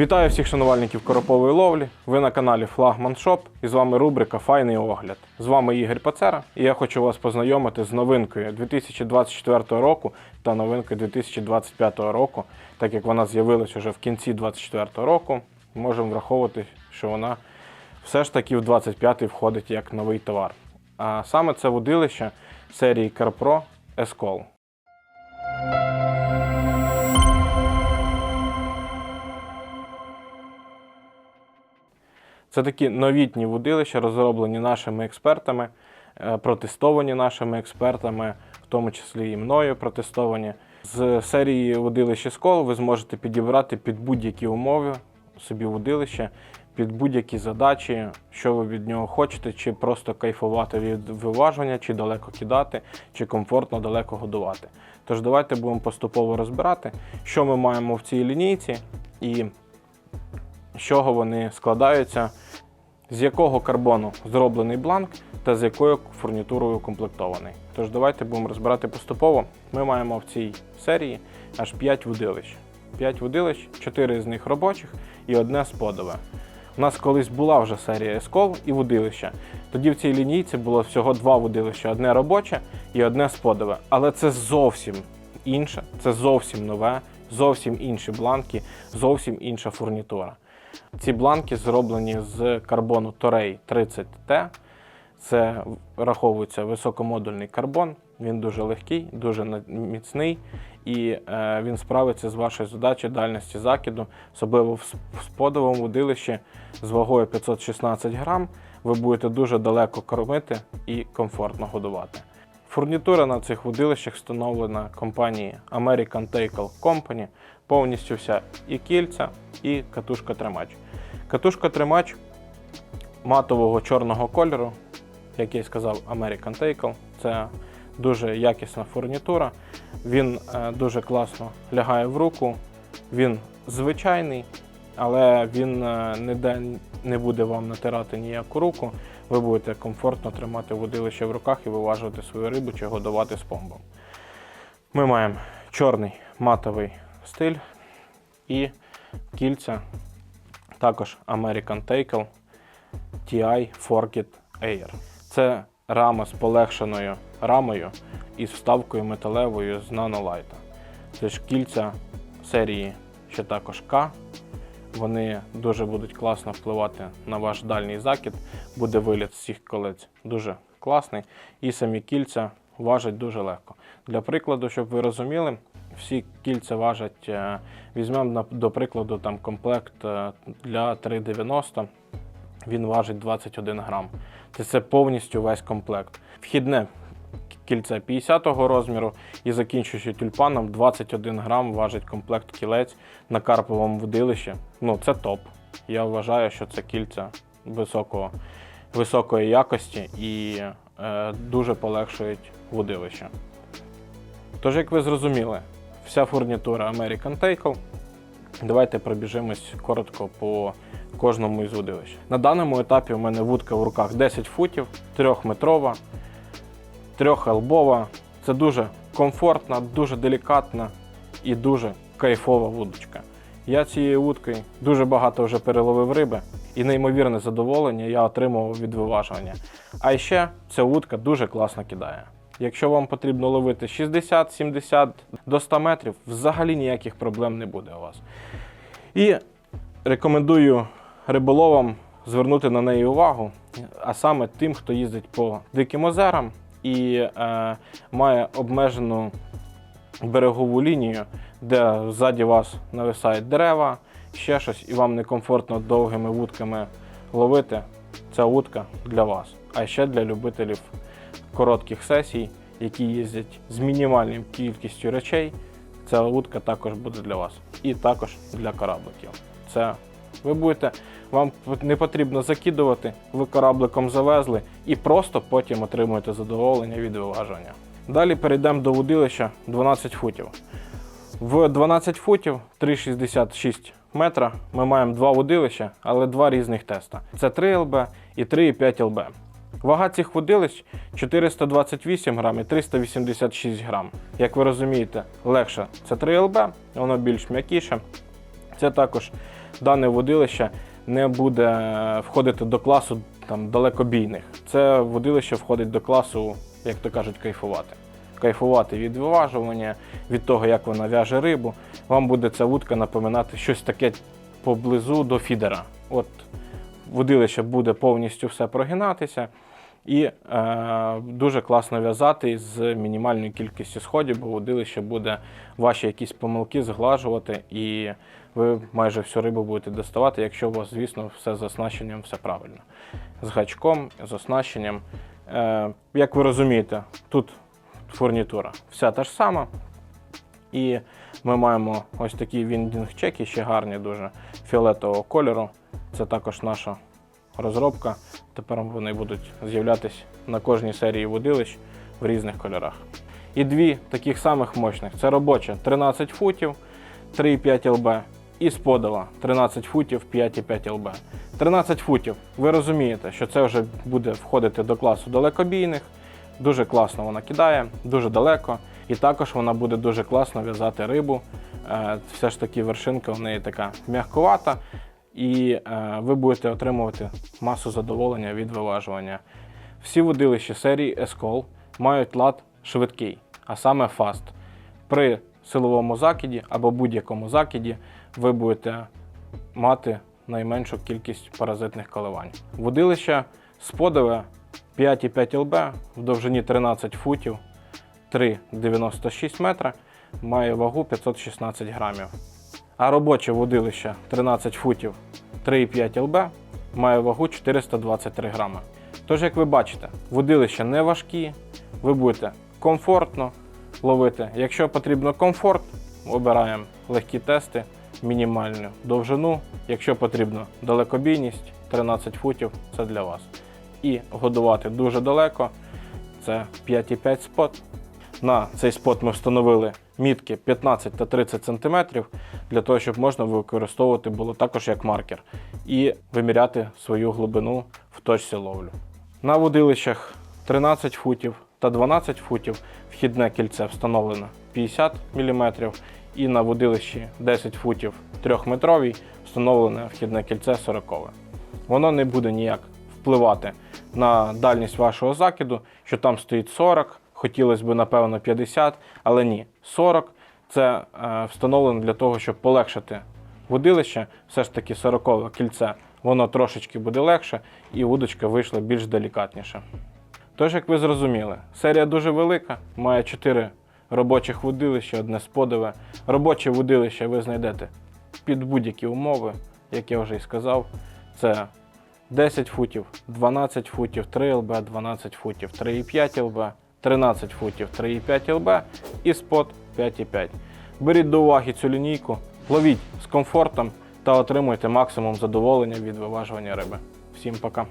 Вітаю всіх шанувальників коропової ловлі. Ви на каналі Флагман Шоп і з вами рубрика Файний огляд. З вами Ігор Пацера, і я хочу вас познайомити з новинкою 2024 року та новинкою 2025 року. Так як вона з'явилась уже в кінці 2024 року, можемо враховувати, що вона все ж таки в 25-й входить як новий товар. А саме це водилище серії CarPro Escol. Це такі новітні вудилища, розроблені нашими експертами, е, протестовані нашими експертами, в тому числі і мною протестовані. З серії водилище Скол ви зможете підібрати під будь-які умови собі водилище, під будь-які задачі, що ви від нього хочете, чи просто кайфувати від виважування, чи далеко кидати, чи комфортно далеко годувати. Тож давайте будемо поступово розбирати, що ми маємо в цій лінійці і з чого вони складаються, з якого карбону зроблений бланк та з якою фурнітурою укомплектований. Тож давайте будемо розбирати поступово. Ми маємо в цій серії аж 5 вудилищ. 5 вудилищ, 4 з них робочих і одне сподове. У нас колись була вже серія ескол і вудилища. Тоді в цій лінійці було всього два вудилища: одне робоче і одне сподове. Але це зовсім інше, це зовсім нове, зовсім інші бланки, зовсім інша фурнітура. Ці бланки зроблені з карбону Torrey 30T. Це враховується високомодульний карбон. Він дуже легкий, дуже міцний і е, він справиться з вашою задачею дальності закиду, особливо в сподовому водилищі з вагою 516 грам. Ви будете дуже далеко кормити і комфортно годувати. Фурнітура на цих водилищах встановлена компанією American Tackle Company. Повністю вся і кільця, і катушка-тримач. Катушка-тримач матового чорного кольору, як я й сказав, American Tackle. Це дуже якісна фурнітура. Він е, дуже класно лягає в руку. Він звичайний, але він е, ніде не буде вам натирати ніяку руку. Ви будете комфортно тримати водилище в руках і виважувати свою рибу чи годувати з помбом. Ми маємо чорний матовий стиль і кільця, також American Tackle TI Forkit Air. Це рама з полегшеною рамою і з вставкою металевою з нанолайта. Це ж кільця серії ще також К. Вони дуже будуть класно впливати на ваш дальній закид. Буде виліт з цих колець дуже класний. І самі кільця важать дуже легко. Для прикладу, щоб ви розуміли, всі кільця важать, е, візьмемо до прикладу там комплект е, для 390 він важить 21 грам. Це, повністю весь комплект. Вхідне кільце 50-го розміру і закінчуючи тюльпаном 21 грам важить комплект кілець на карповому водилищі. Ну, це топ. Я вважаю, що це кільця високого, високої якості і е, дуже полегшують водилище. Тож, як ви зрозуміли, вся фурнітура American Tackle. Давайте пробіжимось коротко по кожному із водилищ. На даному етапі у мене вудка в руках 10 футів, 3-метрова, 3-елбова. Це дуже комфортна, дуже делікатна і дуже кайфова вудочка. Я цією вудкою дуже багато вже переловив риби і неймовірне задоволення я отримував від виважування. А ще ця вудка дуже класно кидає. Якщо вам потрібно ловити 60, 70 до 100 метрів, взагалі ніяких проблем не буде у вас. І рекомендую риболовам звернути на неї увагу, а саме тим, хто їздить по диким озерам і е, має обмежену берегову лінію, де ззаді вас нависають дерева, ще щось, і вам некомфортно довгими вудками ловити. Ця вудка для вас. А ще для любителів коротких сесій, які їздять з мінімальною кількістю речей. Ця вудка також буде для вас. І також для корабликів. Це ви будете, вам не потрібно закидувати, ви корабликом завезли і просто потім отримуєте задоволення від виважування. Далі перейдемо до вудилища 12 футів. В 12 футів 3,66 метра ми маємо два водилища, але два різних теста. Це 3 ЛБ і 3,5 ЛБ. Вага цих водилищ 428 грам і 386 грам. Як ви розумієте, легше це 3 ЛБ, воно більш м'якіше. Це також дане водилище не буде е, входити до класу там, далекобійних. Це водилище входить до класу, як то кажуть, кайфувати. Кайфувати від виважування, від того, як вона в'яже рибу. Вам буде ця вудка напоминати щось таке поблизу до фідера. От водилище буде повністю все прогинатися і е, дуже класно в'язати з мінімальною кількістю сходів, бо водилище буде ваші якісь помилки зглажувати, і ви майже всю рибу будете доставати, якщо у вас, звісно, все з оснащенням все правильно. З гачком, з оснащенням. Е, як ви розумієте, тут фурнітура вся та ж сама. І ми маємо ось такі віндінг-чеки, ще гарні дуже фіолетового кольору. Це також наша розробка. Тепер вони будуть з'являтися на кожній серії водилищ в різних кольорах. І дві таких самих мощних. Це робоча 13 футів, 3,5 ЛБ і сподова 13 футів, 5,5 ЛБ. 13 футів. Ви розумієте, що це вже буде входити до класу далекобійних. Дуже класно вона кидає, дуже далеко. І також вона буде дуже класно в'язати рибу. Е, Все ж таки вершинка у неї така м'якувата, і е, ви будете отримувати масу задоволення від виважування. Всі водилища серії Escol мають лад швидкий, а саме Fast. При силовому закиді або будь-якому закиді ви будете мати найменшу кількість паразитних коливань. Водилище сподове 5,5 ЛБ в довжині 13 футів 3,96 метра, має вагу 516 грамів. А робоче водилище 13 футів 3,5 ЛБ має вагу 423 грами. Тож, як ви бачите, водилища не важкі, ви будете комфортно ловити. Якщо потрібно комфорт, обираємо легкі тести, мінімальну довжину. Якщо потрібно далекобійність, 13 футів це для вас. І годувати дуже далеко це 5,5 спот. На цей спот ми встановили мітки 15 та 30 см для того, щоб можна використовувати було також як маркер і виміряти свою глибину в точці ловлю. На водилищах 13 футів та 12 футів вхідне кільце встановлено 50 мм, і на водилищі 10 футів 3-метровій встановлене вхідне кільце 40 Воно не буде ніяк впливати на дальність вашого закиду, що там стоїть 40, хотілося б, напевно, 50, але ні, 40 це е, встановлено для того, щоб полегшити водилище. Все ж таки 40 кільце, воно трошечки буде легше, і удочка вийшла більш делікатніше. Тож, як ви зрозуміли, серія дуже велика, має 4 робочих водилища, одне сподове. Робоче водилище ви знайдете під будь-які умови, як я вже і сказав. Це 10 футів, 12 футів, 3 ЛБ, 12 футів, 3,5 ЛБ, 13 футів, 3,5 ЛБ і спот 5,5. Беріть до уваги цю лінійку, ловіть з комфортом та отримуйте максимум задоволення від виважування риби. Всім пока!